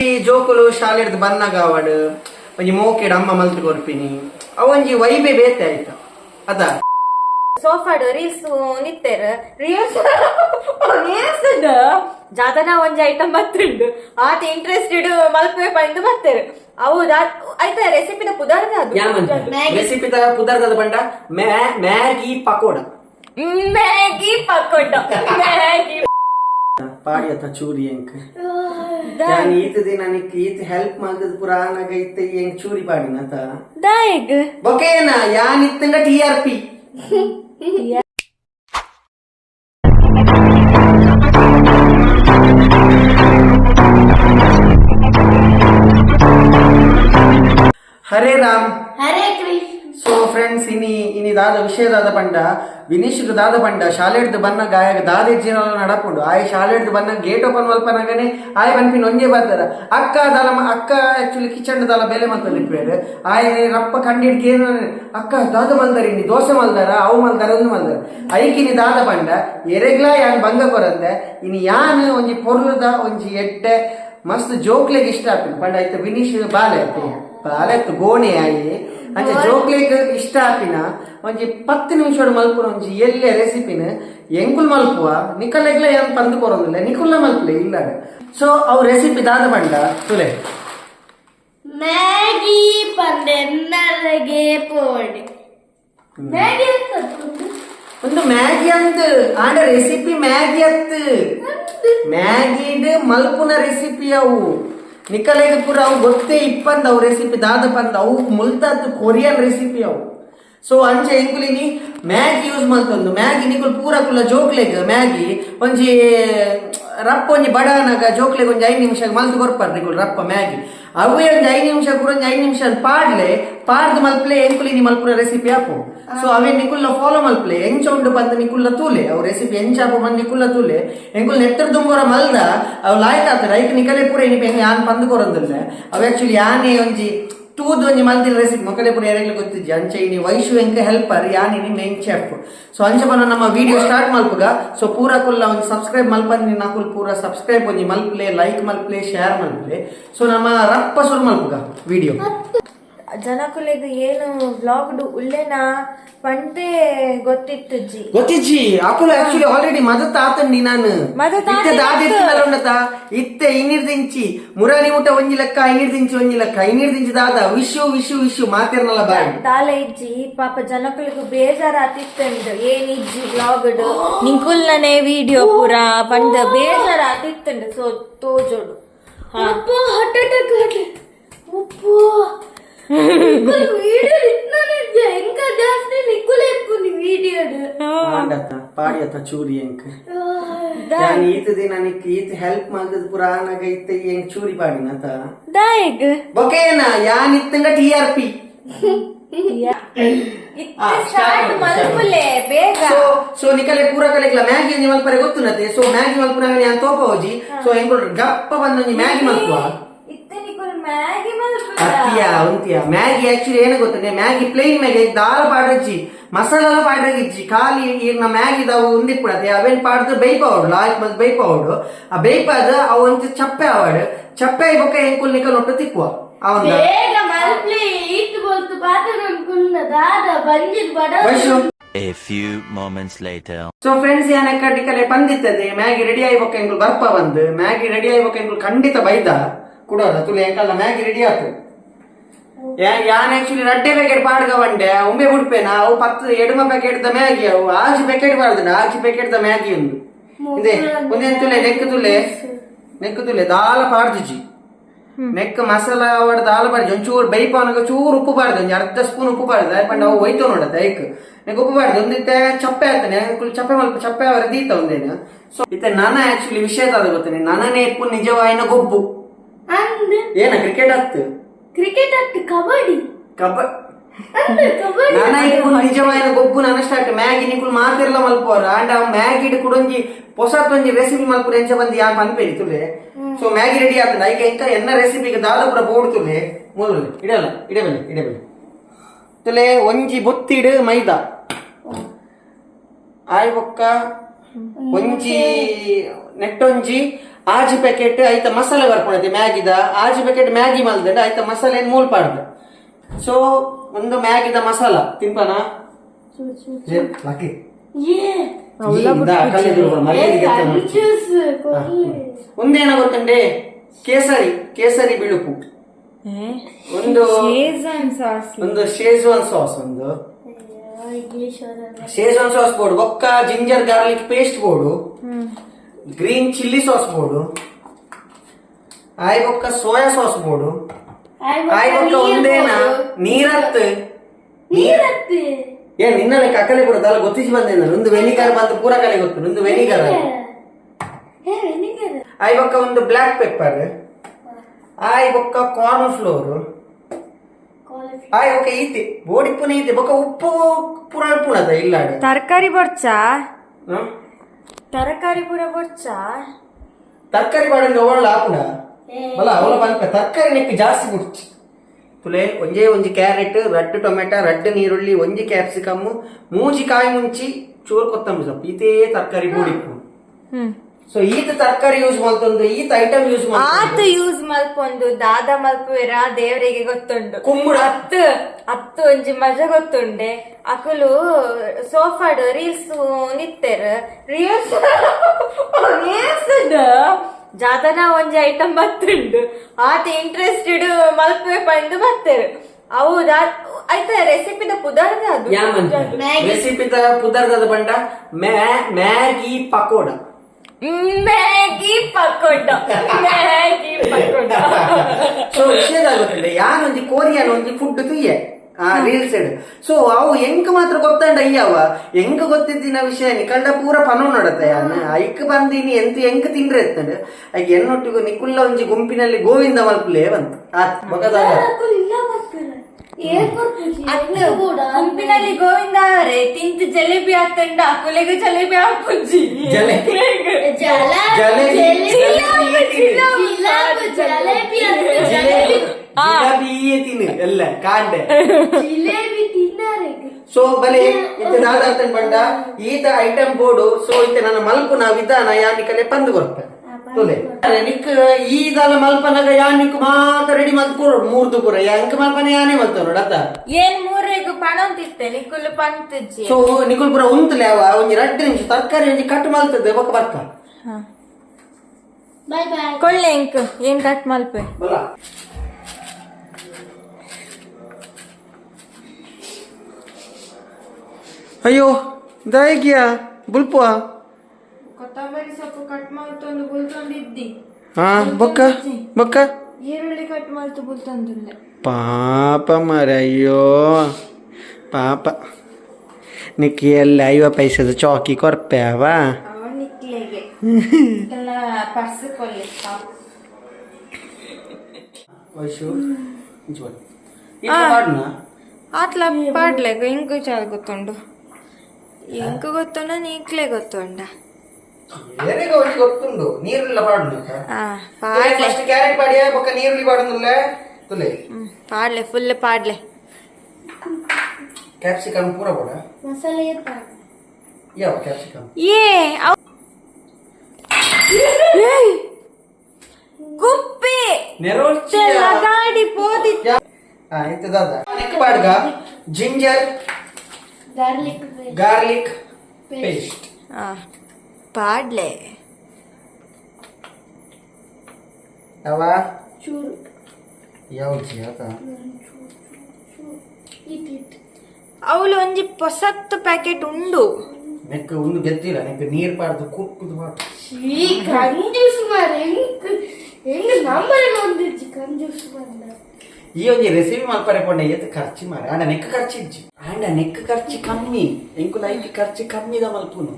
ಈ ಜೋಕುಲು ಶಾಲೆಡ್ದು ಬನ್ನಗ ಅವಡು ಒಂಜಿ ಮೋಕೆಡ್ ಅಮ್ಮ ಮಲ್ತು ಕೊರ್ಪಿನಿ ಅವಂಜಿ ವೈಬೆ ಬೇತೆ ಆಯ್ತಾ. ಅದ? ಸೋಫಾಡು ರೀಲ್ಸ್ ನಿತ್ತೇರ್ ರೀಲ್ಸ್ ರೀಲ್ಸ್ ಜಾತನ ಒಂಜಿ ಐಟಮ್ ಬತ್ತುಂಡು ಆತ ಇಂಟ್ರೆಸ್ಟೆಡ್ ಮಲ್ಪೆ ಪಂಡು ಬತ್ತೇರ್ ಅವು ಐತೆ ಆಯ್ತಾ ರೆಸಿಪಿನ ಪುದಾರ್ದ ಅದು? ರೆಸಿಪಿ ಪುದರ್ದ ಬಂಡ ಮ್ಯಾ- Maggi pakoda. Maggi pakoda. Maggi ಪಾಡಿಯತ್ತ ಚೂರಿ ಎಂಕ್? ಯಾನ್ ಈತ ದಿನ ನಿಕ್ ಈತ ಹೆಲ್ಪ್ ಮಾಡಿದ್ ಪುರಾಣಗ ಇತ್ತ ಎಂಕ್ ಚೂರಿ ಪಾಡಿನತ ದಾಯಗ್. ಬೊಕೇನ ಯಾನ್ ಇತ್ತಂಗ T R P Hare Ram. Hare Krishna. So friends ಇನಿ ಇನಿ ದಾದ ವಿಷಯದಾದ ಪಂಡ, ವಿನೀಶ್ಗೆ ದಾದ ಪಂಡ, ಶಾಲೆಡ್ದು ಬನ್ನ ಗಾಯ ಜೀನ ನಡಪುಂಡು ಆಯ್ ಶಾಲೆಡ್ದು ಬನ್ನ ಗೇಟ್ ಓಪನ್ ಮಲ್ಪನಾಗನೆ ಆಯ್ ಬನ್ಪಿನ ಒಂದೇ ಬರ್ತಾರ ಅಕ್ಕ ದಾಲ ಅಕ್ಕ ಆಕ್ಚುಲಿ ಕಿಚನ್ ದಲ ಬೆಲೆ ಮಂತ ನಿಪ್ಪೇರು ಆಯ್ ರಪ್ಪ ಕಂಡಿಡ್ಗೆ ಏನು ಅಕ್ಕ, ದಾದ ಮಲ್ದಾರ ಇನಿ ದೋಸೆ ಮಲ್ದಾರ, ಅವು ಮಲ್ದಾರ, ಒಂದು ಮಲ್ದಾರ. ಐಕಿನಿ ದಾದ ಪಂಡ, ಎರೆಗ್ಲ ಯಾನ್ ಬಂಗ ಕೊರಂದೆ ಇನಿ ಯಾನ್ ಒಂಜಿ ಪೊರ್ಲುದ, ಒಂಜಿ ಎಟ್ಟೆ, ಮಸ್ತ್ ಜೋಕ್ಲೆಗ್ ಇಷ್ಟ ಆಗ್ತದೆ ಪಂಡ, ಆಯ್ತು ವಿನೀಶ್ ಬಾಲೆ ಆಯ್ತು. ಬಾಲೆ ಆಯ್ತು ಗೋಣೆ ಆಯಿ. ಅಂಚೆ ಜೋಕ್ಲೆಗ್ ಇಷ್ಟ ಆಪಿನ ಒಂಜಿ ಪತ್ತು ನಿಮಿಷ ಮಲ್ಪುರ ಒಂಜಿ ಎಲ್ಲೆ ರೆಸಿಪಿನ ಎಂಕುಲ್ ಮಲ್ಪುವ? ನಿಕಲೆಗ್ಲ ಏನ್ ಪಂದು ಕೊರೊಂದಿಲ್ಲ ನಿಕುಲ್ಲ ಮಲ್ಪಲೆ ಇಲ್ಲ ಸೊ ಅವು ರೆಸಿಪಿ ದಾದ ಪಂಡ ತುಲೆ. ಮ್ಯಾಗಿ ಪಂದೆನ್ನರಗೆ ಪೋಡಿ. ಮ್ಯಾಗಿ ಒಂದು ಮ್ಯಾಗಿ ಅಂತ ಆಂಡ ರೆಸಿಪಿ ಮ್ಯಾಗಿ ಅತ್. ಮ್ಯಾಗಿಡ್ ಮಲ್ಪುನ ರೆಸಿಪಿ ಅವು. ನಿಕಲೆಗ್ ಪೂರ ಅವು ಗೊತ್ತೇ ಇಪ್ಪಂದ್ ಅವು ರೆಸಿಪಿ ದಾದ ಪಂದ್, ಅವು ಮುಲ್ತದ್ದು ಕೊರಿಯನ್ ರೆಸಿಪಿ ಅವು. ಸೊ ಅಂಚೆ ಎಂಕುಲಿನಿ ಮ್ಯಾಗಿ ಯೂಸ್ ಮಲ್ತೊಂದು ಮ್ಯಾಗಿ ನಿಕುಲ್ ಪೂರ ಕುಲ್ಲ ಜೋಕ್ಲೆಗ್, ಮ್ಯಾಗಿ, ಒಂಜಿ, ರಪ್ಪ ಒಂಜಿ ಬಡಾನಗ, ಜೋಕ್ಲೆಗ್ ಒಂಜಿ ಐದು ನಿಮಿಷ ಮಲ್ತು ಬರ್ಪಾರ ನಿಕುಲ್ ರಪ್ಪ ಮ್ಯಾಗಿ. ಅವೇ ಒಂಜಿ ಐದು ನಿಮಿಷ ಕೂಡ ಒಂಜಿ ಐದು ನಿಮಿಷ ಪಾಡ್ಲೆ ಪಾಡ್ದು ಮಲ್ಪಲೆ ಎಂಕುಲಿನಿ ಮಲ್ಪುನ ರೆಸಿಪಿ ಹಾಪು ಸೊ ಅವೇ ನಿಕುಲ್ಲ ಫಾಲೋ ಮಲ್ಪಲೆ ಎಂಚ ಉಂಡು ಬಂದ ನಿಕುಲ್ಲ ತೂಲೆ ಅವು ರೆಸಿಪಿ ಎಂಚಾಪ ಬಂದ್ ನಿಕುಲ್ಲ ತೂಲೆ ಎಂಕುಲ್ ನೆತ್ತರ ದುಂಬೋರ ಮಲ್ದ ಅವು ಲಾಯ್ಕ್ ಆತರ ಐಕ್ ನಿಕಲೆ ಪೂರ ಇನಿ ಹೆಂಗ ಯಾನ್ ಪಂದ್ ಕೊರೊಂದಿಲ್ಲ ಅವು ಆಕ್ಚುಲಿ ಯಾನೇ ಒಂಜಿ ಒಂಜಿ ಮಲ್ತಿನ ರೆಸಿಪಿ ಮಕ್ಕಳೇ ಪೂರ ಯಾರಿಗೆ ಗೊತ್ತಿದ್ದೆ ಅಂಚೆ ಇನಿ ವೈಶು ಎಂಕ ಹೆಲ್ಪರ್ ಯಾನಿನಿ ಮೇನ್ ಚೆಫ್ ಸೊ ಅಂಚೆ ಬನ ನಮ್ಮ ವಿಡಿಯೋ ಸ್ಟಾರ್ಟ್ ಮಲ್ಪುಗ. ಸೊ ಪೂರ ಕುಲ್ಲ ಒಂಜಿ ಸಬ್ಸ್ಕ್ರೈಬ್ ಮಲ್ಪಂದಿ ನಾಕುಲ್ ಪೂರ ಸಬ್ಸ್ಕ್ರೈಬ್ ಒಂಜಿ ಮಲ್ಪ್ಲೆ ಲೈಕ್ ಮಲ್ಪ್ಲೆ ಶೇರ್ ಮಲ್ಪ್ಲೆ. ಸೊ ನಮ್ಮ ರಪ್ಪ ಸುರು ಮಲ್ಪುಗ ವಿಡಿಯೋ ಜನಕುಲೆಗ್ ಏನು ವ್ಲಾಗ್ಡು ಉಲ್ಲೆನ ಪಂಟೆ ಗೊತ್ತಿತ್ತು ಜಿ ಗೊತ್ತಿಜ್ಜಿ ಅಕುಲು ಆಕ್ಚುಲಿ ಆಲ್ರೆಡಿ ಮದತ್ ಆತಂಡಿ ನಾನು. ಇತ್ತೆ ದಾದಿತ್ತಲ್ಲ ಉಂಡತ ಇತ್ತೆ ಇನ್ನಿರ್ದಿಂಚಿ ಮುರಾನಿ ಊಟ ಒಂಜಿ ಲೆಕ್ಕ ಐನಿರ್ದಿಂಚಿ ಒಂಜಿ ಲೆಕ್ಕ. ಐನಿರ್ದಿಂಚಿ ದಾದ ವಿಶು ವಿಶು ವಿಶು ಮಾತಿರ್ನಲ್ಲ ಬಾಯಿ. ದಾಲ ಇಜ್ಜಿ ಪಾಪ ಜನಕುಲಿಗೂ ಬೇಜಾರ್ ಆತಿತ್ತಂಡು ಏನಿಜ್ಜಿ ವ್ಲಾಗ್ಡು ನಿಂಕುಲ್ನನೆ ವಿಡಿಯೋ ಪೂರ ಪಂಡ ಬೇಜಾರ್ ಆತಿತ್ತಂಡು ಸೊ ತೋಜೋಡು. ಅಪ್ಪ ಹಾರ್ಟ್ ಅಟ್ಯಾಕ್ ಹಾಕಿ ಪಾಡಿಯತ ಚೂರಿ ಎಂಕ್ ಯಾನ್ ಈತ ದಿನ ನಿಕ್ ಈತ ಹೆಲ್ಪ್ ಮಾಡಿದ್ ಪುರಾಣಗ ಇತ್ತೆ ಎಂಕ್ ಚೂರಿ ಪಾಡಿನತ ದಾಯಗ್ ಬೊಕೇನ ಯಾನ್ ಇತ್ತಂಗ ಟಿ ಆರ್ ಪಿ ಸೊ ನಿಕಲೆ ಪೂರ ಕಲೆಗ್ಲ ಮ್ಯಾಗಿ ಒಂಜಿ ಮಲ್ಪರೆ ಗೊತ್ತುನತೆ ಸೊ ಮ್ಯಾಗಿ ಮಲ್ಪುನಾಗ ಯಾನ್ ತೋಪ ಹೋಜಿ. ಸೊ ಎಂಕುಲ್ ಗಪ್ಪ ಬಂದೊಂಜಿ ಮ್ಯಾಗಿ ಮಲ್ಪುವ? ಅತ್ತಿಯ ಉಂತಿಯ ಮ್ಯಾಗಿ ಆಕ್ಚುಲಿ ಏನು ಗೊತ್ತದೆ ಮ್ಯಾಗಿ ಪ್ಲೇನ್ ಮ್ಯಾಗಿ ದಾಲ್ ಪಾಡ್ರಜ್ಜಿ ಮಸಾಲ ಪಾಡ್ರಗಿಜ್ಜಿ ಖಾಲಿ ಈಗ ಮ್ಯಾಗಿ ಅವು ಉಂದಿಪ್ಪಡತೆ ಅವೇನ್ ಪಾಡ್ದು ಬೈಪವಡು ಲಾಯ್ಕ್ ಬಂದ್ ಅವಡು ಆ ಬೈಪಾದ ಅವು ಒಂದು ಚಪ್ಪೆ ಅವಡು ಚಪ್ಪೆ ಬೊಕ್ಕ ಹೆಂಕುಲ್ ನಿಕಲ್ ಒಟ್ಟು ತಿಕ್ಕುವ. Vaishu A few moments later. So friends ಯಾನ್ ಎಕ್ಕಡಿ ಕಲೆ ಬಂದಿತ್ತದೆ. ಮ್ಯಾಗಿ ರೆಡಿ ಆಯ್ಬೇಕು ಎಂಕುಲ್ ಬರ್ಪ ಬಂದು. ಮ್ಯಾಗಿ ರೆಡಿ ಆಯ್ಬೇಕು ಎಂಕುಲ್ ಖಂಡಿತ ಬೈದ. ಕೊಡೋದ ತುಲೆ ಎಂಕಲ್ಲ ಮ್ಯಾಗಿ ರೆಡಿ ಆತು. ಯಾನ್ ಆಕ್ಚುಲಿ ರಡ್ಡೆ ಪ್ಯಾಕೆಟ್ ಪಾಡ್ಗ ಬಂಡೆ ಒಮ್ಮೆ ಬಿಡ್ಪೇನ ಅವು ಪತ್ತು ಎಡುಮ ಪ್ಯಾಕೆಟ್ ದ ಮ್ಯಾಗಿ ಅವು. ಆಜಿ ಪ್ಯಾಕೆಟ್ ಬಾರ್ದ ಆಜಿ ಪ್ಯಾಕೆಟ್ ದ ಮ್ಯಾಗಿ ಒಂದು. ಇದೆ ಒಂದೇನ್ ತುಲೆ ನೆಕ್ ತುಲೆ. ನೆಕ್ ತುಲೆ ದಾಲ ಪಾಡ್ದಿಜಿ ನೆಕ್ ಮಸಾಲ ಅವಡ ದಾಲ ಪಾಡ್ಜಿ. ಒಂಚೂರು ಬೈಪಾನಗ ಚೂರು ಉಪ್ಪು ಪಾಡ್ದು ಒಂದು ಅರ್ಧ ಸ್ಪೂನ್ ಉಪ್ಪು ಪಾಡ್ದು ಪಂಡ ಅವು ಒಯ್ತು ನೋಡ ಐಕ್ ನೆಕ್ ಉಪ್ಪು ಪಾಡ್ದು ಒಂದಿತ್ತೆ ಚಪ್ಪೆ ಆಗ್ತಾನೆ ಚಪ್ಪೆ ಮಲ್ಪ ಚಪ್ಪೆ ಅವರ ದೀತ ಒಂದೇನು. ಸೊ ಇತ್ತೆ ನನ್ನ ಆಕ್ಚುಲಿ ವಿಷಯ ಗೊತ್ತೇನೆ. ನನನೇ ಇಪ್ಪು ನಿಜವಾಯಿನ ಗೊಬ್ಬು. ಅಂದ್ ಏನ ಕ್ರಿಕೆಟ್ ಹತ್ತು ಕ್ರಿಕೆಟ್ ಅತ್ ಕಬಡ್ಡಿ. ಕಬ ಅಂದ್ ಕಬಡ್ಡಿ. ನಾನ ಇಪ್ಪು ನಿಜವಾಯಿನ ಗೊಬ್ಬು ನನ್ನ ಸ್ಟಾರ್ಟ್ ಮ್ಯಾಗಿ ನಿಕುಲ್ ಮಾತಿರ್ಲ ಮಲ್ಪೋರ ಅಂಡ್ ಅವ್ ಮ್ಯಾಗಿ ಇಡ್ ಕುಡೊಂಜಿ ಹೊಸತ್ ಒಂಜಿ ರೆಸಿಪಿ ಮಲ್ಪುರ ಎಂಚ ಬಂದು ಯಾಕೆ ಅನ್ಪೇರಿ ತುಲೆ. ಸೊ ಮ್ಯಾಗಿ ರೆಡಿ ಆಗ್ತದೆ. ಐಕ ಎಂಕ ಎನ್ನ ರೆಸಿಪಿಗೆ ದಾದಪುರ ಬೋರ್ಡ್ ತುಲೆ. ಮೊದಲು ಇಡಲ್ಲ ಇಡಬಲ್ಲ ಇಡಬಲ್ಲ. ತುಲೆ ಒಂಜಿ ಬೊತ್ತಿಡು ಮೈದಾ. ಆಯ್ ಬೊಕ್ಕ ಒಂಜಿ ನೆಟ್ಟೊಂಜಿ ಆಜಿ ಪ್ಯಾಕೆಟ್ ಐತ ಮಸಾಲೆ ಬರ್ಕೊಂಡೈತೆ ಮ್ಯಾಗಿದ ಆಜಿ ಪ್ಯಾಕೆಟ್ ಮ್ಯಾಗಿ ಮಲ್ದಂಡ ಐತ ಮಸಾಲೆ ಏನ್ ಮೂಲ್ ಪಾಡ್ದ ಸೊ ಒಂದು ಮ್ಯಾಗಿದ ಮಸಾಲ ತಿಂಪನ ಬಿಡು, ಒಂದೇನ ಗೊತ್ತಂಡೆ? ಕೇಸರಿ ಕೇಸರಿ ಬಿಳುಪು. ಒಂದು ಸಾಸ್ ಒಂದು ಶೇಜ್ವಾನ್ ಸಾಸ್ ಒಂದು. ಶೇಜ್ವಾನ್ ಸಾಸ್ ಬೋರ್ಡ್ ಒಕ್ಕ ಜಿಂಜರ್ ಗಾರ್ಲಿಕ್ ಪೇಸ್ಟ್ ಬೋರ್ಡು. ಗ್ರೀನ್ ಚಿಲ್ಲಿ ಸಾಸ್ ಬೋರ್ಡು ಆಯ್ ಬೊಕ್ಕ ಸೋಯಾ ಸಾಸ್ ಬೋರ್ಡು ಆಯ್ ಬೊಕ್ಕ ಒಂದೇನ ನೀರತ್ ನೀರತ್ ಏನ್ ನಿನ್ನಲೆ ಕಕ್ಕಲೆ ಬರುತ್ತೆ ಅಲ್ಲ ಗೊತ್ತಿಸಿ ಬಂದೆ ನಾನು ಒಂದು ವೆನಿಗರ್ ಬಂದು ಪೂರ ಕಲೆ ಗೊತ್ತು. ಒಂದು ವೆನಿಗರ್. ಆಯ್ ಬೊಕ್ಕ ಒಂದು ಬ್ಲಾಕ್ ಪೆಪ್ಪರ್. ಆಯ್ ಬೊಕ್ಕ ಕಾರ್ನ್ ಫ್ಲೋರ್. ಆಯ್ ಬೊಕ್ಕ ಈತೆ. ಬೋಡಿಪ್ಪುನ ಈತೆ. ಬೊಕ್ಕ ಉಪ್ಪು ಪುರ ಪುಣದ ಇಲ್ಲ ತರಕಾರಿ ಬರ್ಚಾ? ಹ್ಮ್? ತರಕಾರಿ ಪೂರ ಬರ್ಚಾ ತರಕಾರಿ ಬಾಡಿಂದ ಒಳ್ಳೆ ಆಪುನ ಬಲ ಅವಳ ಬಂತ ತರಕಾರಿ ನೆಕ್ ಜಾಸ್ತಿ ಬಿಡ್ಚಿ ತುಲೆ ಒಂಜೇ ಒಂಜಿ ಕ್ಯಾರೆಟ್ ರಡ್ಡ್ ಟೊಮೆಟೊ ರಡ್ಡ್ ನೀರುಳ್ಳಿ ಒಂಜಿ ಕ್ಯಾಪ್ಸಿಕಮ್ ಮೂಜಿ ಕಾಯಿ ಮುಂಚಿ ಚೂರು ಕೊತ್ತಂಬರಿ ಸೊಪ್ಪು. ಇದೇ ತರಕಾರಿ ಬೂಡಿಪ್ಪು ಹ್ಮ್. ಸೊ ಈತ ತರಕಾರಿ ಯೂಸ್ ಮಾಡ್ತೊಂದು ಈತ ಐಟಮ್ ಯೂಸ್ ಆತ ಯೂಸ್ ಮಲ್ಪೊಂದು ದಾದ ಮಲ್ಪುವೆರ ದೇವರಿಗೆ ಗೊತ್ತುಂಡು ಕುಂಬುಡ. ಅತ್ತು ಅತ್ತು ಒಂಜಿ ಮಜ ಗೊತ್ತುಂಡೆ. ಅಕುಲು ಸೋಫಾಡ್ ರೀಲ್ಸ್ ನಿತ್ತೆರ್. ರೀಲ್ಸ್ ರೀಲ್ಸ್ ಜಾತನ ಒಂಜಿ ಐಟಮ್ ಬತ್ತುಂಡು. ಆತ ಇಂಟ್ರೆಸ್ಟೆಡ್ ಮಲ್ಪುವೆ ಪಂಡು ಬತ್ತೆರ್. ಅವು ಆಯ್ತಾ ರೆಸಿಪಿ ಪುದಾರ್ದ ರೆಸಿಪಿ ಪುದರ್ದ. ಬಂಡ ಮ್ಯಾ- Maggi pakoda. Maggi pakoda Maggi pakoda. So ವಿಷಯದ ಗೊತ್ತಿಲ್ಲ ಯಾನೊಂಜಿ ಕೋರಿಯನ್ ಒಂಜಿ ಫುಡ್ ತುಯ್ಯೆ ರೀಲ್ಸ್ ಇಡ್ ಸೊ ಅವು ಎಂಕ್ ಮಾತ್ರ ಗೊತ್ತಂಡ ಅಯ್ಯವ ಎಂಕ್ ಗೊತ್ತಿದ್ದಿನ ವಿಷಯ? ನಿಕಂಡ ಪೂರ ಪನ ನೋಡತ್ತೆ. ಯಾನ ಐಕ್ ಬಂದಿನಿ ಎಂತ ಎಂಕ್ ತಿಂದ್ರೆ ಎತ್ತಂಡು ಎನ್ನೊಟ್ಟಿಗೂ ನಿಕುಲ್ಲ ಒಂಜಿ ಗುಂಪಿನಲ್ಲಿ ಗೋವಿಂದ ಮಲ್ಪುಲೇ ಬಂತು. ಆತ್ ಮಗದಾಗ ಅತ್ತು ಗುಂಪಿನಲ್ಲಿ ಗೋವಿಂದ ಅವರೇ ತಿಂತು ಜಲೇಬಿ ಹಾಕಂಡ ಕೊಲೆಗೂ ಜಲೇಬಿ ಹಾಕುಜ್ಜಿ ತಿನ್ನು. ಎಲ್ಲ ಕಾಂಡೆ. ಜಿಲೇಬಿ ತಿನ್ನರೆ ಸೊ ಬಲೆ ಇತ್ತೆ ದಾದ ಬಂಡ ಈತ ಐಟಮ್ ಬೋರ್ಡು ಸೊ ಇತ್ತೆ ನನ್ನ ಮಲ್ಪುನ ವಿಧಾನ ಯಾನಿಕಲೆ ಪಂದು ಕೊರ್ಪೆ ತುಲೆ ನಿಕ್ ಈದಲ ಮಲ್ಪನಗ ಯಾನಿಕ್ ಮಾತ ರೆಡಿ ಮಲ್ಪುರ ಮೂರ್ದು ಪುರ. ಯಾಂಕ್ ಮಲ್ಪನ ಯಾನೇ ಮಲ್ತ ನೋಡತ್ತ ಏನ್ ಮೂರೆಗು ಪಣ ಅಂತಿತ್ತೆ ನಿಕುಲ್ ಪಂತಜ್ಜಿ. ಸೊ ನಿಕುಲ್ ಪುರ ಉಂತಲೆ ಅವ. ಒಂಜಿ ರಡ್ಡು ನಿಮಿಷ ತರಕಾರಿ ಒಂಜಿ ಕಟ್ ಮಲ್ತದೆ ಬೊಕ್ಕ ಬರ್ಕ. ಬೈ ಬೈ ಕೊಳ್ಳೆ ಇಂಕ್ ಏನ್ ಕಟ್ ಮಲ್ಪೆ? ಬಲ ಅಯ್ಯೋ ದಾಯಿಗಿಯಾ ಬುಲ್ಪುವ? ಕೊತ್ತಂಬರಿ ಸೊಪ್ಪು ಕಟ್ ಮಾಡ್ತೊಂದು ಬುಲ್ತೊಂದಿದ್ದಿ ಹಾ ಬೊಕ್ಕ ಬೊಕ್ಕ. ಈರುಳ್ಳಿ ಕಟ್ ಮಾಡ್ತು ಬುಲ್ತೊಂದುಲ್ಲೆ ಪಾಪ ಮರ ಅಯ್ಯೋ. ಪಾಪ. ನಿಕ್ಕಿ ಎಲ್ಲ ಐವ ಪೈಸದ ಚಾಕಿ ಕೊರ್ಪೆ ಅವ. ಅವ ನಿಕ್ಲೆಗೆ. ಎಲ್ಲ ಪರ್ಸ್ ಕೊಲ್ಲಿ ಪಾಪ. ಆತ್ಲ ಪಾಡ್ಲೆ ಇಂಕು ಚಾಲ್ ಗೊತ್ತುಂಡು? ಇಂಕು ಗೊತ್ತುಂಡ? ನೀಕ್ಲೆ ಗೊತ್ತುಂಡ. ಗೊತ್ತುಂಡು ನೀರುಳ್ಳ ಪಾಡು ಆ ಪಾಡ್ಲೆ ಫಸ್ಟ್ ಕ್ಯಾರೆಟ್ ಪಾಡಿಯ ಬೊಕ್ಕ ನೀರುಳ್ಳಿ ಪಾಡುದಿಲ್ಲ ತುಲೆ ಹ್ಮ್, ಪಾಡ್ಲೆ ಫುಲ್ ಪಾಡ್ಲೆ ಕ್ಯಾಪ್ಸಿಕಮ್ ಪೂರ ಕೂಡ ಮಸಾಲೆ ಇರ್ತಾರೆ ಯಾವ ಕ್ಯಾಪ್ಸಿಕಮ್ ಏ ಅವ್- ಏಯ್! ಗುಪ್ಪಿ ಚೆಲ್ಲ ಗಾಡಿ ಪೋದಿತ್ತು ಹಾ ಇಂತ ದಾದ ನೆಕ್ ಪಾಡ್ಗ ಜಿಂಜರ್ ಗಾರ್ಲಿಕ್ ಗಾರ್ಲಿಕ್ ಪೇಸ್ಟ್ ಆ, ಪಾಡ್ಲೆ ಯಾವ ಚೂರು ಯಾವ ಜಿಯಾತ ಇಟ್ ಇಟ್ ಅವಳು ಒಂಜಿ ಪೊಸತ್ತು ಪ್ಯಾಕೆಟ್ ಉಂಡು ನೆಕ್ ಒಂದು ಗೆದ್ದಿಲ್ಲ ನೆಕ್ ನೀರ್ ಪಾಡ್ದು ಕುಕ್ಕುದು ಪಾಡು ಈ ಕಂಜೂಸ್ ಮಾರ ಹೆಂಗ್ ಹೆಂಗ್ ನಂಬರ್ ಒಂದಿಜ್ಜಿ ಕಂಜೂಸ್ ಬಂದ ಈ ಒಂದು ರೆಸಿಪಿ ಮಲ್ಪರೆ ಪೊಂಡ ಎತ್ ಖರ್ಚಿ ಮಾರ ಆಂಡ ನೆಕ್ ಖರ್ಚು ಇಜ್ಜಿ ಆಂಡ ನೆಕ್ ಖರ್ಚು ಕಮ್ಮಿ ಎಂಕು ಲೈಕ್ ಖರ್ಚು ಕಮ್ಮಿದ ಮಲ್ಪುನು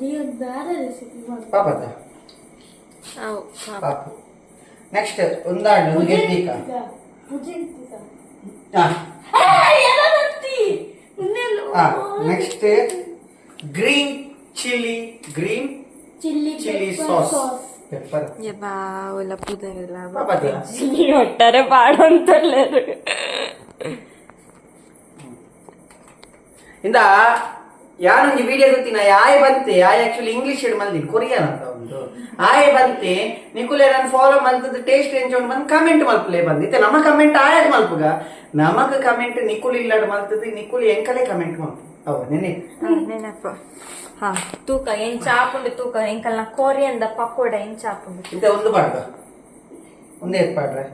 ದಿ ಒಂದು ಬೇರೆ ರೆಸಿಪಿ ಮಾಡಿ ಪಾಪದ? ಅವು, ಪಾಪ. ಪಾಪ. ನೆಕ್ಸ್ಟ್ ಒಂದಾಂಡ ಒಂದು ಗೆದ್ದೀಕ next green chilli green chilli chilli sauce pepper ಯಬ್ಬಾ, ಅವಳ ಪುದರೆಲ್ಲ ಪಾಪದ? ಒಟ್ಟಾರೆ ಪಾಡು ಅಂತಲ್ಲೇರು ಇಂದ ಯಾನೊಂದು ವಿಡಿಯೋ ಗೊತ್ತಿನ ಆಯ್ ಬಂತೆ ಆಯ್ ಆಕ್ಚುಲಿ ಇಂಗ್ಲಿಷ್ ಹೇಳಿ ಮಂದಿ ಕೊರಿಯನ್ ಅಂತ ಒಂದು. ಆಯ್ ಬಂತೆ ನಿಕುಲೆ ನಾನು ಫಾಲೋ ಮಲ್ತದ ಟೇಸ್ಟ್ ಎಂಜಾಯ್ ಬಂದು ಕಮೆಂಟ್ ಮಲ್ಪಲೆ ಇತ್ತೆ ನಮ್ಮ ಕಮೆಂಟ್ ಆಯದ್ ಮಲ್ಪುಗ. ನಮಗ ಕಮೆಂಟ್ ನಿಕುಲ್ ಇಲ್ಲಾಡ್ ಮಲ್ತದ ನಿಕುಲ್ ಎಂಕಲೆ ಕಮೆಂಟ್ ಮಲ್ಪು ಅವ ನೆನೆ ನೆನಪ. ಹಾ ತೂಕ ಏನ್ ಚಾಪುಂಡು ತೂಕ? ಎಂಕಲ್ನ ದ ಪಕೋಡ ಏನ್ ಚಾಪುಂಡು ಇದೆ ಒಂದು ಪಾಡ್ದ ಒಂದೇ ಪಾಡ್ರೆ.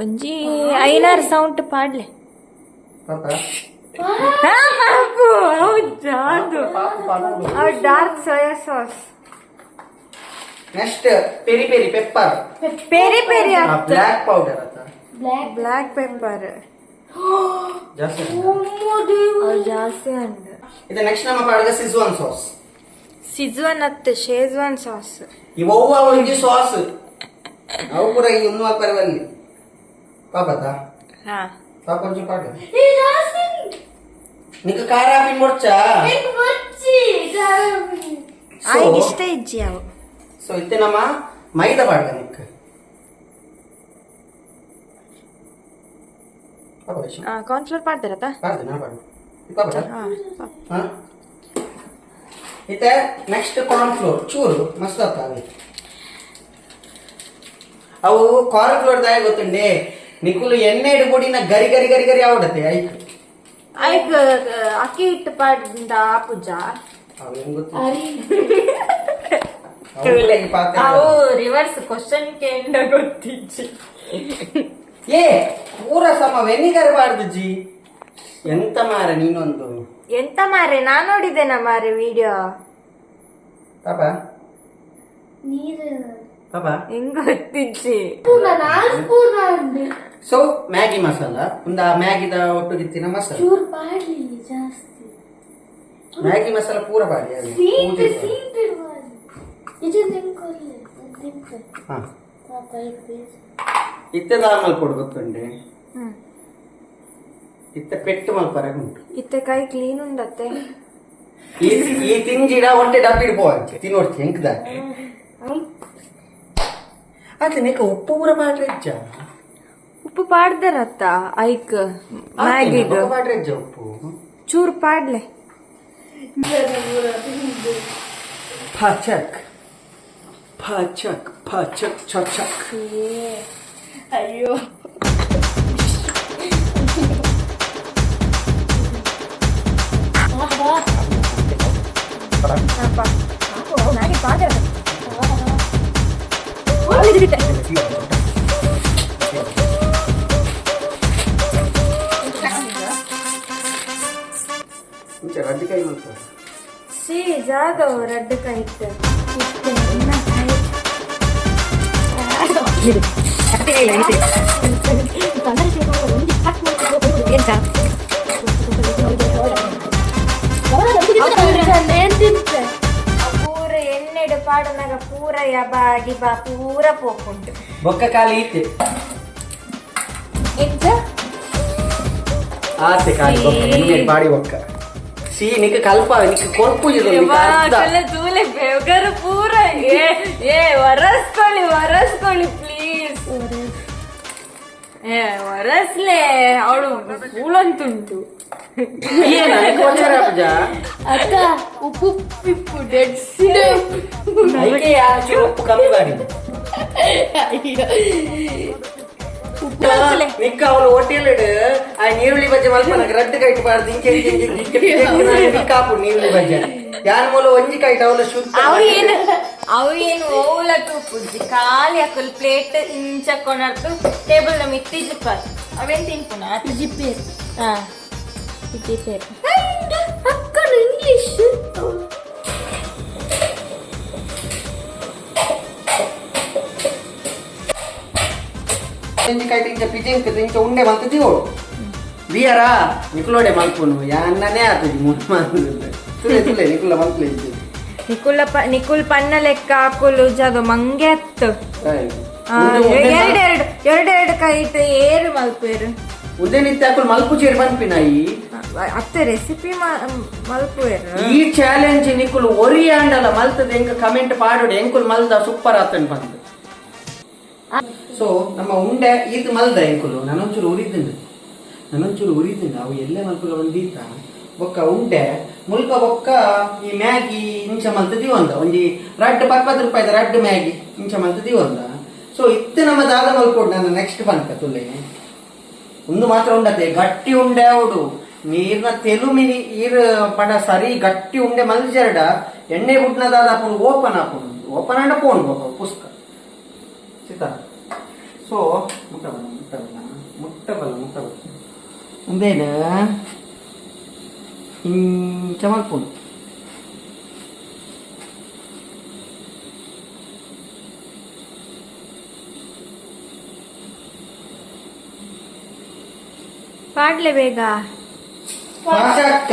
ಒಂಜಿ ಐನಾರ್ ಸೌಂಡ್ ಪಾಡ್ಲೆ. ಪಾಪ ಹೌದು dark soya sauce next peri peri pepper. Peri peri black powder ಅಂತ. Black black pepper. ಜಾಸ್ತಿ ಅಂಡ್ ಇದು ನೆಕ್ಸ್ಟ್ ನಮ್ಮ ಪಾಡ್ಗ ಸಿಜುವನ್ ಸಾಸ್ ಸಿಜ್ವಾನ್ ಅತ್ತೆ ಶೇಜ್ವಾನ್ ಸಾಸ್ ಇವವ್ವ ಅವಳಿಗೆ ಸಾಸ್ ಅವು ಕೂಡ ಈ ಉಣ್ಣುವ ಪರವಲ್ಲಿ ಪಾಪದ ಹಾ. ಪಾಪ ಈ ಪಾಡ ಏ ಜಾಸ್ತಿ ನಿಕ ಖಾರ ಹಾಕಿ ಮೊಡ್ಚ ಏನ್ ಬಚ್ಚಿ ಜಾಸ್ತಿ ಆಯ್ಗೆ ಇಷ್ಟ ಇಜ್ಜಿ ಅವು ಸೊ ಇತ್ತೆ ನಮ್ಮ ಮೈದಾ ಪಾಡ್ಗ ನಿಕ್ ಪಾಪ ವೈಶು. ಕಾರ್ನ್ಫ್ಲೋರ್ ಮಾಡ್ತಾರತ್ತ ಪಾಡ್ದೆ ನಾ ಪಾಡು ಈ ಪಾಪದ ಹಾ ಹಾ ಇತ್ತೆ ನೆಕ್ಸ್ಟ್ ಕಾರ್ನ್ ಫ್ಲೋರ್ ಚೂರು ಮಸ್ತ್ ಆಗ್ತಾವೆ ಅವು ಕಾರ್ನ್ ಫ್ಲೋರ್ ದಾಯ ಗೊತ್ತುಂಡೆ ನಿಕುಲು ಎಣ್ಣೆ ಇಡ್ಬೋಡಿನ ಗರಿ ಗರಿ ಗರಿ ಗರಿ ಆವಡತೆ ಐಕ್ ಆಯ್ಕ ಅಕ್ಕಿ ಹಿಟ್ಟು ಪಾಡ್ದಿಂದ ಆಪುಜ ಅವು ಹೆಂಗ್ ಗೊತ್ತು ಅರಿ ಅವು ಈ ಪಾತ್ರೆ ಅವು ರಿವರ್ಸ್ ಕ್ವಶನ್ ಕೇಂದ್ರ ಗೊತ್ತಿಜ್ಜಿ ಏ ಪೂರ ಸಮ ವೆನಿಗರ್ ಬಾರ್ದು ಜಿ ಎಂತ ಮಾರ ನೀನೊಂದು ಎಂತ ಮಾರೆ ನಾನ್ ನೋಡಿದ್ದೇನ ಮಾರೆ ವಿಡಿಯೋ ಪಾಪ ನೀರು ಪಾಪ ಹೆಂಗ್ ಅಂದು. ಸೊ ಮ್ಯಾಗಿ ಮಸಾಲ ಒಂದ ಮ್ಯಾಗಿದ ಮಸಾಲ ಚೂರ್ ಪಾಡ್ಲಿ ಜಾಸ್ತಿ. ಮ್ಯಾಗಿ ಮಸಾಲ ಪೂರ ಬಾಡಿ ಇತ್ತೆ ನಾರ್ಮಲ್ ಕೊಡು ಗೊತ್ತುಂಡೆ ಹ್ಮ್. ಇತ್ತೆ ಪೆಟ್ಟು ಮಲ್ಪರ ಉಂಟು. ಇತ್ತೆ ಕೈ ಕ್ಲೀನ್ ಉಂಡತ್ತೆ. ಈ ಈ ತಿಂಜಿಡ ಹೊಟ್ಟೆ ಡಬ್ಬಿ ಇಡ್ಬೋ ಅಂಚೆ ತಿನ್ನೋಡ್ತಿ ಹೆಂಕದ ಅದೇ ನಿಕ ಉಪ್ಪು ಪೂರ ಮಾಡ್ರೆ ಇಜ್ಜ ಉಪ್ಪು ಪಾಡ್ದಾರತ್ತ ಐಕ್ ಮ್ಯಾಗಿಗ್ ಮಾಡ್ರೆ ಇಜ್ಜ ಉಪ್ಪು ಚೂರು ಪಾಡ್ಲೆ. ಫಚಕ್ ಫಚಕ್ ಫಚಕ್ ಚಚಕ್ ಅಯ್ಯೋ ಜಾದವ್ ರಡ್ಡ ಕೈ ಇತ್ತು ಏನ್ ತಿಂತೆ ಪೂರ ಎಣ್ಣೆಡು ಪಾಡನಾಗ ಪೂರ ಯಬ ಗಿಬ ಪೂರ ಪೋಕುಂಟು ಬೊಕ್ಕ ಖಾಲಿ ಈತೆ ಎಂತ ಆತೆ ಖಾಲಿ ಬೊಕ್ಕ ನಿಮಗೆ ಬಾಡಿ ಬೊಕ್ಕ ಸಿ ನಿಕ ಕಲ್ಪ ನಿಕ ಕೊರ್ಪು ಕಲ್ಲ ತೂಲೆ ಬೆವಗರು ಪೂರ ಏ ಏ ಒರಸ್ಕೊಳ್ಳಿ ಒರಸ್ಕೊಳ್ಳಿ ಪ್ಲೀಸ್ ಏ ಒರಸ್ಲೆ ಅವಳು ಪೂಲಂತುಂಟು ಅಕ್ಕ ಉಪ್ಪು ಪಿಪ್ಪು ಡೆಡ್ ಉಪ್ಪು ಕಮ್ಮಿ ಮಾಡಿ ನಿಕ್ಕ ಅವಳು ಹೋಟೆಲ್ ಆ ನೀರುಳ್ಳಿ ಬಜ್ಜೆ ಮಲ್ಪನಕ ರದ್ದು ಕೈಟ್ ಬಾರ್ದು ಇಂಕೆ ಇಂಕೆ ಇಂಕೆ ಇಂಕೆ ಕಾಪು ನೀರುಳ್ಳಿ ಬಜ್ಜೆ ಯಾನ್ ಮೂಲ ಒಂಜಿ ಕೈಟ್ ಅವಳು ಶುದ್ಧ ಅವು ಏನು ಅವು ಏನು ಓಲ ತೂಪುಜ್ಜಿ ಖಾಲಿ ಹಾಕಲ್ ಪ್ಲೇಟ್ ಇಂಚ ಕೊನರ್ತು ಟೇಬಲ್ನ ಮಿತ್ತಿಜ್ಜಿ ಪಾತ್ ಅವೇನ್ ತಿನ್ಪುನ ಜಿಪ್ಪೆ ಹಾ ಇಜ್ಜಿ ಸೇರ್ ಅಕ್ಕನ ಇಂಗ್ಲಿಷ್ ಒಂಜಿ ಕೈಟ್ ಇಂಚ ಪಿಜಿಂಕ್ ಇಂಚ ಉಂಡೆ ಮಲ್ತಿದ್ದೀವೋ ಬಿಯರಾ ನಿಕ್ಲೋಡೆ ಮಲ್ಪುನು ಯಾನ್ನನೇ ಆತುಜಿ ಮೂರು ಮಂದಿ ತುಲೆ ತುಲೆ ನಿಕುಲ ಮಲ್ಪಲೆ ಇದ್ದಿ ನಿಕುಲ ಪ ನಿಕುಲ್ ಪನ್ನ ಲೆಕ್ಕ ಹಾಕುಲು ಜದು ಮಂಗೆ ಅತ್ತು ಎರಡೆರಡು ಎರಡೆರಡು ಕೈ ಇಟ್ಟು ಏರು ಮಲ್ಪೇರು ಉಂಡೆ ನಿತ್ಯ ಹಾಕುಲು ಮಲ್ಪು ಚೇರಿ ಬಂದ್ಪಿನಾಯಿ ಅತ್ತೆ ರೆಸಿಪಿ ಮಲ್ಪುವೇರು ಈ ಚಾಲೆಂಜ್ ನಿಕುಲ್ ಒರಿಯಾಂಡಲ ಮಲ್ತದ ಹೆಂಗ ಕಮೆಂಟ್ ಪಾಡೋಡು ಎಂಕುಲ್ ಮಲ್ದ ಸೂಪರ್ ಆತನ್ ಬಂದು. ಸೊ ನಮ್ಮ ಉಂಡೆ ಇದು ಮಲ್ದ ಎಂಕುಲು ನಾನೊಂಚೂರು ಉರಿದಿನ ನಾನೊಂಚೂರು ಉರಿದಿನ ಅವು ಎಲ್ಲೇ ಮಲ್ಪುಗ ಬಂದೀತ ಬೊಕ್ಕ ಉಂಡೆ, ಮುಲ್ಕ ಬೊಕ್ಕ ಈ ಮ್ಯಾಗಿ ಇಂಚ ಮಲ್ತ ದಿವಂದ ಒಂಜಿ ರಡ್ಡ್ ಪಪ್ಪತ್ತು ರೂಪಾಯಿದ ರಡ್ಡ್ ಮ್ಯಾಗಿ ಇಂಚ ಮಲ್ತ ದಿವಂದ ಸೊ ಇತ್ತೆ ನಮ್ಮ ದಾದ ಮಲ್ಕೊಡ್ ನಾನು ನೆಕ್ಸ್ಟ್ ಬಂತ ತುಲೆ ಒಂದು ಮಾತ್ರ ಉಂಡತೆ ಗಟ್ಟಿ ಉಂಡೆ ಅವಡು ನೀರ್ನ ತೆಲುಮಿನಿ, ಈರ್ ಪಡ ಸರಿ ಗಟ್ಟಿ ಉಂಡೆ ಮಲ್ಜರ್ಡ, ಎಣ್ಣೆ ಗುಡ್ನದಾದ ಅಪ್ಪನು ಓಪನ್ ಆಪುನು ಓಪನ್ ಅಂಡ ಪೋನ್ ಪುಸ್ತಕ. ಸಿತಾ ಸೊ ಮುಟ್ಟಬಲ್ಲ ಮುಟ್ಟಬಲ್ಲ ಮುಟ್ಟಬಲ್ಲ ಮುಟ್ಟಬಲ್ಲ ಅಂದೇನ ಇಂಚ ಮಲ್ಪುನು ಪಾಡ್ಲೆ ಬೇಗ ಪಾಚಕ್ಕ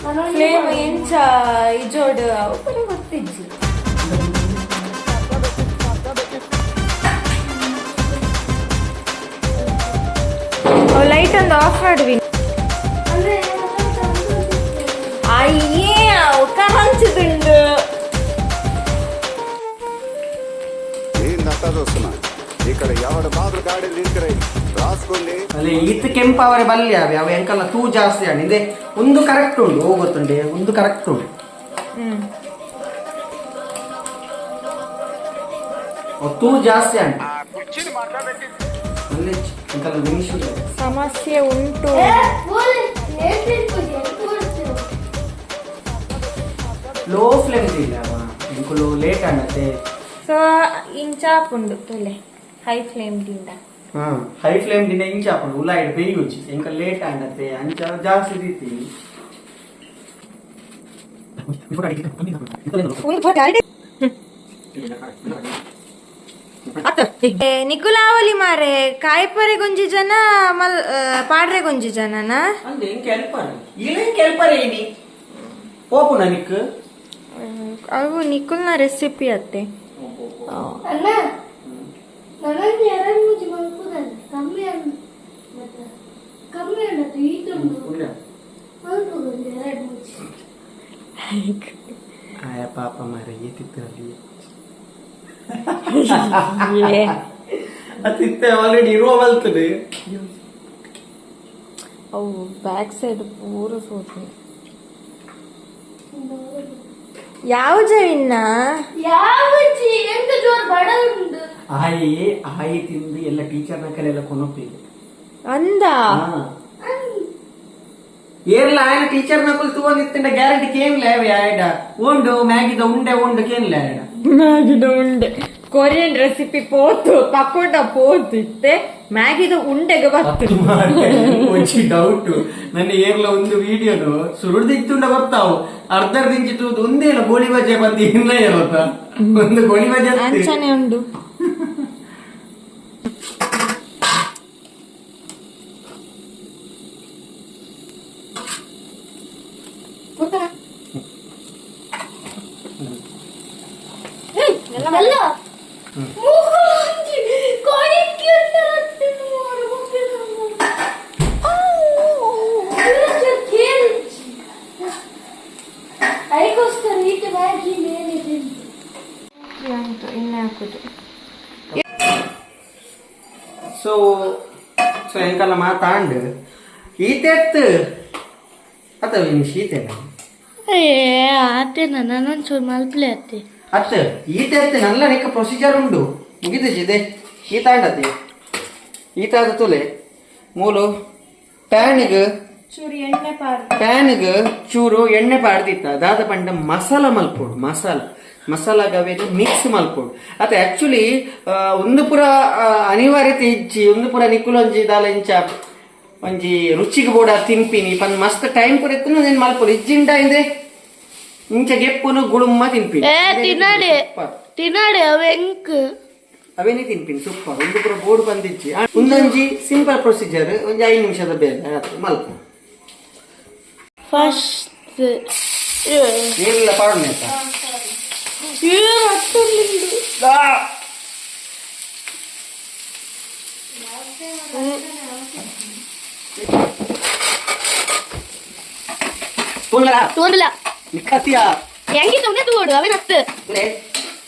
ಎಂಚ ಇಜೋಡ್ ಒಬ್ಬರೇ ಗೊತ್ತಿಜ್ಜಿ ಲೈಟ್ ಒಂದು ಆಫ್ ಮಾಡುವಿ ಅಯ್ಯೇ ಕರಂಚದುಂಡು ಏನ್ ನಟ್ಟ ದೋಸ್ತನ ಈ ಕಡೆ ಯಾವಡ ಬಾದ್ರ ಗಾಡಿ ನಿಂತಿರ ಅಲ್ಲಿ ಈತ ಕೆಂಪವರೆ ಬಲ್ಲಿ ಅವೆ ಅವು ಎಂಕಲ್ಲ ತೂ ಜಾಸ್ತಿ ಆಡಿ ಇದೆ ಒಂದು ಕರೆಕ್ಟ್ ಉಂಡು ಹೋಗುತ್ತುಂಡೆ ಒಂದು ಕರೆಕ್ಟ್ ಉಂಡು ತೂ ಜಾಸ್ತಿ ಆಂಟಿ ಸಮಸ್ಯೆ ಉಂಟು ಲೋ ಫ್ಲೇಮ್ ಇಲ್ಲ ಇಂಕುಲು ಲೇಟ್ ಅನ್ನತ್ತೆ ಸೊ ಇಂಚಾಪುಂಡು ತುಲೆ ಹೈ ಫ್ಲೇಮ್ ದಿಂದ ಹಾ. ಹೈ ಫ್ಲೇಮ್ ದಿಂದ ಇಂಚ ಹಾಕೊಂಡು ಉಲಾಯಿಡ್ ಬೇಯುಚ್ಚಿ ಇಂಕ ಲೇಟ್ ಆಂಡತೆ ಅಂಚ ಜಾಸ್ತಿ ರೀತಿ ನಿಕುಲಾವಲಿ ಮಾರೆ ಕಾಯ್ಪರೆ ಗೊಂಜಿ ಜನ ಮಲ್ ಪಾಡ್ರೆ ಗೊಂಜಿ ಜನನಾ? ಏನಿ ಹೋಗು ನನಕ್ಕೆ ಅವು ನಿಕುಲ್ನ ರೆಸಿಪಿ ಅತ್ತೆ. ಅಲ್ಲ ನನಗೆ ಎರಡು ಆಯ ಪಾಪ ಮಾರ ಏತಿತ್ತಲ್ಲಿ ಅತಿತ್ತೆ ಆಲ್ರೆಡಿ ಇರುವ ಬಲ್ತದೆ. ಅವು ಬ್ಯಾಕ್ ಸೈಡ್ ಪೂರ ಸೋತು ಯಾವ ಜವಿನ್ನ ಯಾವ ಜಿ? ಎಂತ ಜೋರ್ ಬಡ ಉಂಟು. ಆಯಿ ಆಯಿ ತಿಂದು ಎಲ್ಲ ಟೀಚರ್ನ ಕಲೆಲ್ಲ ಕೊನೊಪ್ಪಿದೆ. ಅಂದ? ಏರ್ಲ ಆಯ್ನ ಟೀಚರ್ ನಕುಲ್ ತಗೊಂಡಿತ್ತಿಂಡ ಗ್ಯಾರಂಟಿ ಕೇನ್ಲೆ ಆಯ್ಡ ಉಂಡು ಮ್ಯಾಗಿದ ಉಂಡೆ ಉಂಡು ಕೇನ್ಲೆ ಆಯ್ಡ ಮ್ಯಾಗಿದ ಉಂಡೆ. ಕೊರಿಯನ್ ರೆಸಿಪಿ ಪೋತು ಪಕೋಟ ಪೋತು ಇತ್ತೆ ಮ್ಯಾಗಿದ ಉಂಡೆಗೆ ಬತ್ತು ಒಂಚಿ ಡೌಟ್ ನನ್ನ ಏರ್ಲ ಒಂದು ವಿಡಿಯೋನು ಸುರುಡ್ದಿತ್ತುಂಡ ಬರ್ತಾವು. ಅರ್ಧ ದಿಂಚಿತ್ತು ಒಂದೇನ ಗೋಳಿ ಬಜೆ ಬಂದು ಇನ್ನೇ ಇರುತ್ತ ಒಂದು ಗೋಳಿ ಬಜೆ ಅಂಚನೆ ಉಂಡು. ಸೊ ಸೊ ಎಂಕಲ್ಲ ಮಾತಾಂಡ್ ಈತೆತ್ ಅಥವಾ ಶೀತೆನ? ಏ ಆತೆ ನಾನೊಂಚೂರು ಮಲ್ಪಲೆ ಅತ್ತೆ ಅತ್ತ ಈತೆತ್ ನಲ್ಲ ನೆಕ್ಕ ಪ್ರೊಸೀಜರ್ ಉಂಡು. ಮುಗಿದು ಇದೆ ಈತಾಂಡತೆ ಈತಾದ ತುಲೆ. ಮೂಲು ಪ್ಯಾನಿಗೆ ಚೂರು ಎಣ್ಣೆ ಪಾರ್ದು. ಪ್ಯಾನಿಗೆ ಚೂರು ಎಣ್ಣೆ ಪಾಡ್ದಿತ್ತ ದಾದ ಪಂಡ ಮಸಾಲ ಮಲ್ಪೋಡು ಮಸಾಲ. ಮಸಾಲ ಗವೇದು ಮಿಕ್ಸ್ ಮಲ್ಪೋಡು ಅತೆ ಆಕ್ಚುಲಿ ಒಂದು ಪುರ ಅನಿವಾರ್ಯತೆ ಇಜ್ಜಿ ಒಂದು ಪುರ ನಿಕ್ಕುಲೊಂಜಿ ದಾಲ ಇಂಚ ಒಂಜಿ ರುಚಿಗೆ ಬೋಡ ತಿಂಪಿನಿ ಪನ್ ಮಸ್ತ್ ಟೈಮ್ ಪುರ ಎತ್ತನು నేను ಮಲ್ಪೋಡು ಇಜ್ಜಿಂಡ ಇಂದೆ. ಇಂಚ ಗೆಪ್ಪುನು ಗುಳುಮ್ಮ ತಿನ್ಪಿನಿ ಏ ತಿನ್ನಡೆ ತಿನ್ನಡೆ ಅವ ಎಂಕ್ ಅವೇನೇ ತಿನ್ಪಿನಿ ಸೂಪರ್ ಒಂದು ಪೂರ ಬೋರ್ಡ್ ಬಂದಿಚ್ಚಿ ಆ, ಒಂದೊಂಜಿ ಸಿಂಪಲ್ ಪ್ರೊಸೀಜರ್ ಒಂಜಿ ಐದು ನಿಮಿಷದ ಬೇಗ ಆತು ಮಲ್ಪ ಫಸ್ಟ್ ಏನಿಲ್ಲ ಪಾಡನೆ ಆಯ್ತಾ ತೋಂಡ್ಲಾ ತೋರ್ಲ ನಿಖತಿಯಾ. ಹೆಂಗಿ ಸುಮ್ನೆ ತೋಡು ಅವೇ ಹತ್ತು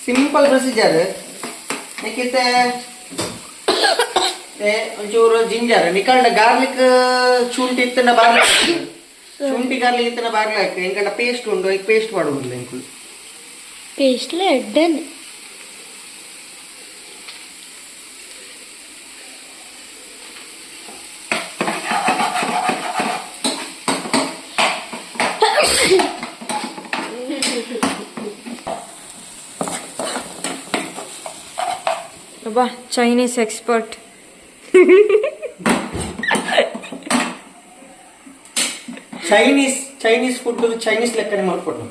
ಸಿಂಪಲ್ ಪ್ರೊಸೀಜರ್ ನಿಕ್ಕಿತ್ತೆ ಒಂಚೂರು ಜಿಂಜರ್ ನಿಕಂಡ ಗಾರ್ಲಿಕ್ ಶುಂಠಿ ಇತ್ತನ ಬಾರ್ಲಾಕ್ ಶುಂಠಿ ಗಾರ್ಲಿಕ್ ಇತ್ತನ ಬಾರ್ಲಾಕ್ ಎಂಕಂಡ ಪೇಸ್ಟ್ ಉಂಡು ಪೇಸ್ಟ್ ಮಾಡುವುದು ಎಂಕುಲು ಪೇಸ್ಟ್ ಎಡ್ಡನ್ అబ్బా Chinese expert Chinese Chinese food Chinese లెక్కనే మాట్లాడు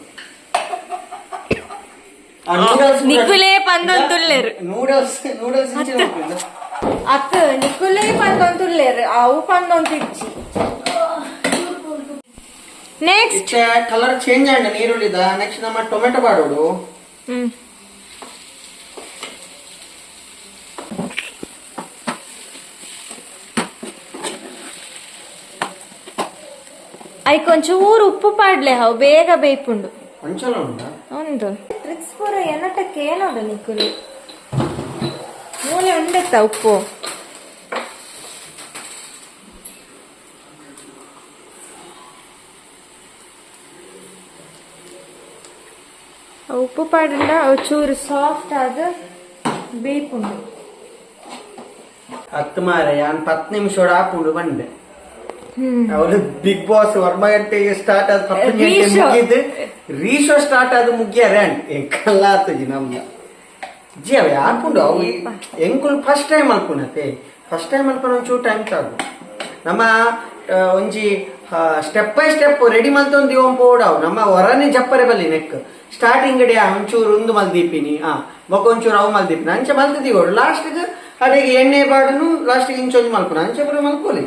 నిక్కులే పందొంతులు లేరు. నూడిల్స్ నూడిల్స్ అత్త. నిక్కులే పందొంతులు లేరు. ఆవు పందొంతు ఇచ్చి. నెక్స్ట్ కలర్ చేంజ్ అండి నీరు లేదా నెక్స్ట్ నమ్మ టొమాటో పాడోడు ಐಕೊಂಚೂರು ಉಪ್ಪು ಪಾಡ್ಲೆ ಅವು ಬೇಗ ಬೇಯ್ಪುಂಡು. ಒಂದು ಟ್ರಿಕ್ಸ್ ಪೂರ ಎನ್ನಟಕ್ಕೆ ಏನೋಡ ನಿಕುಲು ಮೂಲೆ ಉಂಡೆತ್ತ ಉಪ್ಪು? ಉಪ್ಪು ಪಾಡಿಂದ ಅವು ಚೂರು ಸಾಫ್ಟ್ ಆದ ಬೇಯ್ಪುಂಡು. ಹತ್ತು ಮಾರೆ ನಾನು ಪತ್ತು ನಿಮಿಷ ಹಾಕೊಂಡು ಬಂದೆ. ಅವಳು ಬಿಗ್ ಬಾಸ್ ವರ್ಮ ಗಂಟೆಗೆ ಸ್ಟಾರ್ಟ್ ಆದ ಪತ್ತು ಗಂಟೆ. ಮುಗಿದು ರೀಶೋ ಸ್ಟಾರ್ಟ್ ಆದ ಮುಗಿಯಾರ ಎಂಕಲ್ಲ ಆತಜಿ ನಮ್ಮ ಜಿ ಅವ ಯಾರ್ಕೊಂಡು ಅವು ಎಂಕುಲ್ ಫಸ್ಟ್ ಟೈಮ್ ಮಲ್ಪುನತೆ ಫಸ್ಟ್ ಟೈಮ್ ಅನ್ಕೊಂಡು ಒಂಚೂರು ಟೈಮ್ ತಾಗು. ನಮ್ಮ ಒಂಜಿ ಸ್ಟೆಪ್ ಬೈ ಸ್ಟೆಪ್ ರೆಡಿ ಮಲ್ತೊಂದು ದಿವಂ ಪೋಡಾವು ನಮ್ಮ ಹೊರನೆ ಜಪ್ಪರೆ ಬಲ್ಲಿ ನೆಕ್ ಸ್ಟಾರ್ಟಿಂಗ್ ಗಡಿಯ ಒಂಚೂರು ಒಂದು ಮಲ್ದೀಪಿನಿ. ಆ ಬೊಕ್ಕ ಒಂಚೂರು ಅವು ಮಲ್ದೀಪಿನಿ. ಅಂಚೆ ಮಲ್ತಿದ್ದೀಗೋಡು ಲಾಸ್ಟ್ಗೆ ಅಡಿಗೆ ಎಣ್ಣೆ ಬಾಡನು ಲಾಸ್ಟ್ಗೆ ಇಂಚೊಂದು ಮಲ್ಪುನ ಅಂಚೆ ಬರೋ ಮಲ್ಕೋಲಿ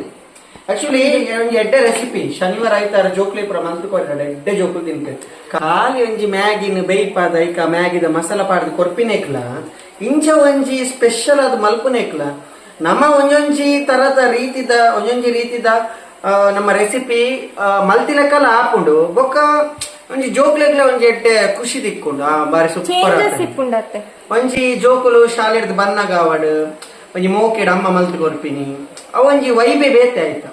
ಆಕ್ಚುಲಿ ಎಡ್ಡೆ ರೆಸಿಪಿ ಶನಿವಾರ ಆಯ್ತಾರ ಜೋಕ್ಲಿ ಪುರ ಮಂತ್ ಕೊಡ್ತಾರೆ ಎಡ್ಡೆ ಜೋಕ್ಲು ತಿಂತೆ. ಕಾಲಿ ಒಂಜಿ ಮ್ಯಾಗಿನ ಬೇಯ್ಪಾದ ಐಕ ಮ್ಯಾಗಿದ ಮಸಾಲ ಪಾಡ್ದು ಕೊರ್ಪಿನೇಕ್ಲ ಇಂಚ ಒಂಜಿ ಸ್ಪೆಷಲ್ ಅದು ಮಲ್ಪುನೇಕ್ಲ ನಮ್ಮ ಒಂಜೊಂಜಿ ತರದ ರೀತಿದ ಒಂಜೊಂಜಿ ರೀತಿದ ನಮ್ಮ ರೆಸಿಪಿ ಮಲ್ತಿಲಕ್ಕಲ್ಲ ಹಾಕೊಂಡು ಬೊಕ್ಕ ಒಂಜಿ ಜೋಕ್ಲೆಗ್ಲ ಒಂಜಿ ಎಡ್ಡೆ ಖುಷಿ ತಿಕ್ಕೊಂಡು. ಆ ಬಾರಿ ಸೂಪರ್ ಒಂಜಿ ಜೋಕುಲು ಶಾಲೆಡ್ದು ಬನ್ನಗ ಅವಡ್ ಒಂಜಿ ಮೋಕೆಡ್ ಅಮ್ಮ ಮಲ್ತು ಕೊರ್ಪಿನಿ. ಅವೊಂಜಿ ವೈಬೆ ಬೇತೆ ಆಯ್ತ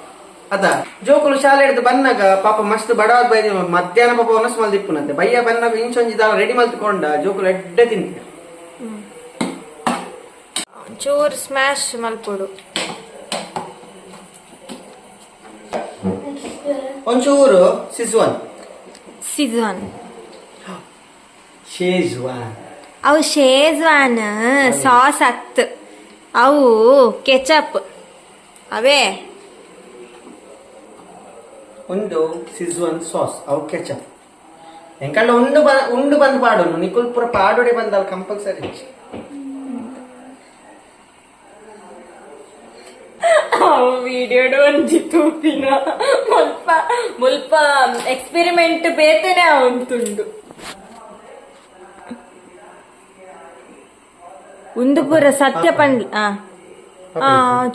ಅದ ಜೋಕುಲು ಶಾಲೆಡ್ ಬಂದಾಗ ಪಾಪ ಮಸ್ತ್ ಬಡವಾದ ಬೈ ಮಧ್ಯಾಹ್ನ ಪಾಪ ಒನಸ್ ಮಲ್ದಿಪ್ಪುನಂತೆ ಬಯ್ಯ ಬಂದಾಗ ಇಂಚೊಂಜಿ ದಾವ ರೆಡಿ ಮಲ್ತ್ಕೊಂಡ ಜೋಕುಲು ಎಡ್ಡೆ ತಿಂತ ಚೂರು ಸ್ಮ್ಯಾಶ್ ಮಲ್ಪೊಡು ಒಂಚೂರು ಸಿಜ್ವಾನ್ ಸಿಜ್ವಾನ್ ಶೇಜ್ವಾನ್ ಅವು ಶೇಜ್ವಾನ್ ಸಾಸ್ ಹತ್ತು ಅವು ಕೆಚಪ್ ಅವೇ ಒಂದು ಸಿಜ್ವಾನ್ ಸಾಸ್ ಅವು ಕೆಚಪ್ ಎಂಕಂಡ ಉಂಡು ಬ ಉಂಡು ಬಂದು ಪಾಡೋನು ನಿಕುಲ್ ಪುರ ಪಾಡೋಡೆ ಬಂದಲ್ಲ ಕಂಪಲ್ಸರಿ ಅವು ವಿಡಿಯೋಡು ಒಂಜಿ ತೂಪಿನ ಮುಲ್ಪ ಮುಲ್ಪ ಎಕ್ಸ್ಪೆರಿಮೆಂಟ್ ಬೇತೆನೆ ಅವಂತುಂಡು ಉಂದು ಪೂರ ಸತ್ಯ ಪಂಡ್ಲಿ ಆ ಆ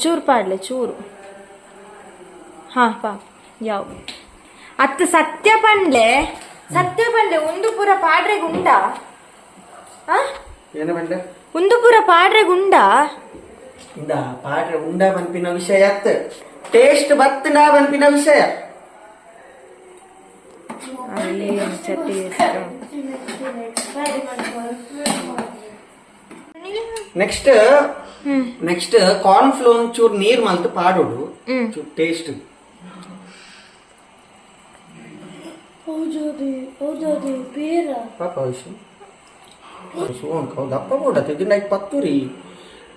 ಚೂರು ಪಾಡ್ಲೆ ಚೂರು. ಹಾ ಪಾ ಯಾವ? ಅತ್ತ ಸತ್ಯ ಪಂಡ್ಲೆ ಸತ್ಯ ಪಂಡ್ಲೆ ಉಂದು ಪೂರ ಪಾಡ್ರೆ ಉಂಡಾ ಒಂದು ಪೂರ ಪಾಡ್ರೆಗ್ ಉಂಡಾ ಇಂದ ಪಾಡ್ರೆ ಉಂಡ ಬನ್ಪಿನ ವಿಷಯ ಅತ್ತ ಟೇಸ್ಟ್ ಬತ್ತನ ಬನ್ಪಿನ ವಿಷಯ. ಅಲ್ಲಿ ನೆಕ್ಸ್ಟ್ ನೆಕ್ಸ್ಟ್ ಕಾರ್ನ್ ಫ್ಲೋರ್ ಚೂರ್ ನೀರ್ ಮಲ್ತು ಪಾಡೋಡು ಹ್ಮ್. ಟೇಸ್ಟ್ ಹೌದೌದು ಹೌದೌದು ಬೇರ ಪಾಪ ವಿಷಯ ದಪ್ಪ ಕೂಡ ತೆಗಿನ ಪತ್ತು ರೀ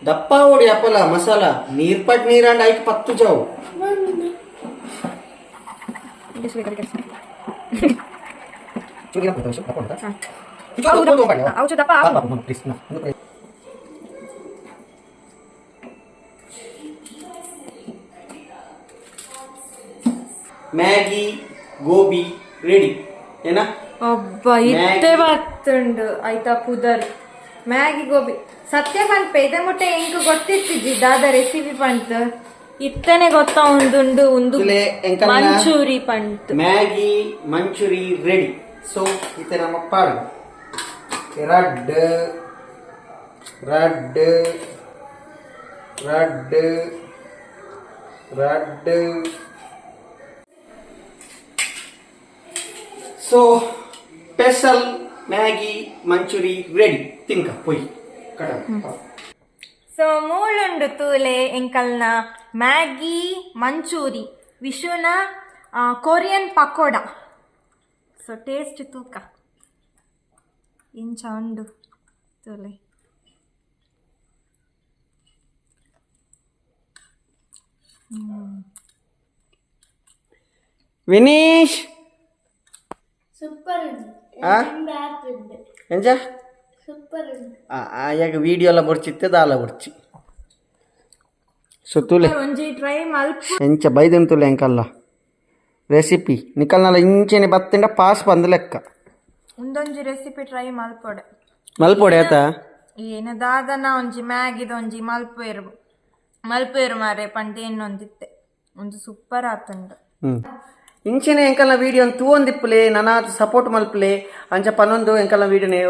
ದಪ್ಪ ಓಡಿ ಅಪ್ಪಲ ಮಸಾಲ ನೀರ್ ಪಟ್ ನೀರಂಡ್ ಐಕ್ ಪತ್ತು ಜಾವು ಔಷಧಪ್ಪ ಗೋಬಿ ರೆಡಿ. ಏನ? ಒಬ್ಬ ಇತ್ತೆ ಬತ್ತುಂಡು ಐತ ಪುದರ್. ಮ್ಯಾಗಿ ಗೋಬಿ. ಸತ್ಯ ಪಂತ್ ಪೇದೆ ಮುಟ್ಟೆ ಎಂಕ್ ಗೊತ್ತಿತ್ತಿಜ್ಜಿ ದಾದ ರೆಸಿಪಿ ಪಂತ್. ಇತ್ತನೆ ಗೊತ್ತ ಉಂದುಂಡು ಉಂದು manchurian Pant. Maggi Manchurian ready. So ಇತ್ತೆ ನಮ್ಮ ಪಾಡು. ರಡ್ ರಡ್ ರಡ್ ರಡ್ ಸೊ ಪೆಸಲ್ ಮ್ಯಾಗಿ ಮಂಚೂರಿ ರೆಡಿ ತಿಂಕ ಪೊಯ್. ಕಡ ಸೊ ಮೂಳುಂಡು ತೂಲೆ ಎಂಕಲ್ನ ಮ್ಯಾಗಿ ಮಂಚೂರಿ ವಿಶುನ ಕೊರಿಯನ್ ಪಕೋಡ ಸೊ ಟೇಸ್ಟ್ ತೂಕ. ಇಂಚ ಉಂಡು ತೂಲೆ. ವಿನೀಶ್! ಸೂಪರ್ ಉಂಟು ಆ? ಎಂಜ ಸೂಪರ್ ಉಂಟು ಆಯಾಗ ವಿಡಿಯೋ ಎಲ್ಲ ಬುಡ್ಚಿತ್ತೆ ದಾಲ ಬುಡ್ಚಿ ಸೊ ತುಲೆ ಒಂಜಿ ಟ್ರೈ ಮಲ್ಪ ಎಂಚ ಬೈದನ್ ತುಲೆ ಎಂಕಲ್ಲ ರೆಸಿಪಿ ನಿಕಲ್ನಲ್ಲ ಇಂಚೆನೆ ಬತ್ತಿಂಡ ಪಾಸ್ ಬಂದ ಲೆಕ್ಕ ಒಂದೊಂಜಿ ರೆಸಿಪಿ ಟ್ರೈ ಮಲ್ಪೊಡೆ ಮಲ್ಪೊಡೆ ಆತ ಏನೆ ದಾದನ ಒಂಜಿ ಮ್ಯಾಗಿದ ಒಂಜಿ ಮಲ್ಪೇರು ಮಲ್ಪೇರು ಮಾರೆ ಪಂಡೆ ಇನ್ನೊಂದಿತ್ತೆ ಒಂದು ಸೂಪರ್ ಆತುಂಡು ಹ್ಮ್ ಇಂಚಿನ ಎಂಕಲ್ನ ವೀಡಿಯೋ ತೂವೊಂದಿಪ್ಪಲೆ ನನಾತ್ ಸಪೋರ್ಟ್ ಮಲ್ಪಲೆ ಅಂಚ ಪನ್ನೊಂದು ಎಂಕಲ್ನ ವಿಡಿಯೋನೆ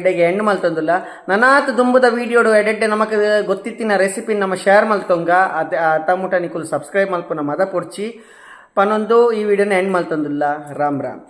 ಇಡೆಗೆ ಎಂಡ್ ಮಲ್ತೊಂದುಲ್ಲ ನನಾತ್ ದುಂಬುದ ವಿಡಿಯೋಡು ಎಡೆಡ್ಡೆ ನಮಕ್ ಗೊತ್ತಿತ್ತಿನ ರೆಸಿಪಿ ನಮ್ಮ ಶೇರ್ ಮಲ್ತೊಂಗ ಅದ ತಮ್ಮುಟ ನಿಕುಲು ಸಬ್ಸ್ಕ್ರೈಬ್ ಮಲ್ಪುನ ಮದ ಪೊಡ್ಚಿ. ಪನ್ನೊಂದು ಈ ವಿಡಿಯೋನ ಎಂಡ್ ಮಲ್ತೊಂದುಲ್ಲ ರಾಮ್ ರಾಮ್.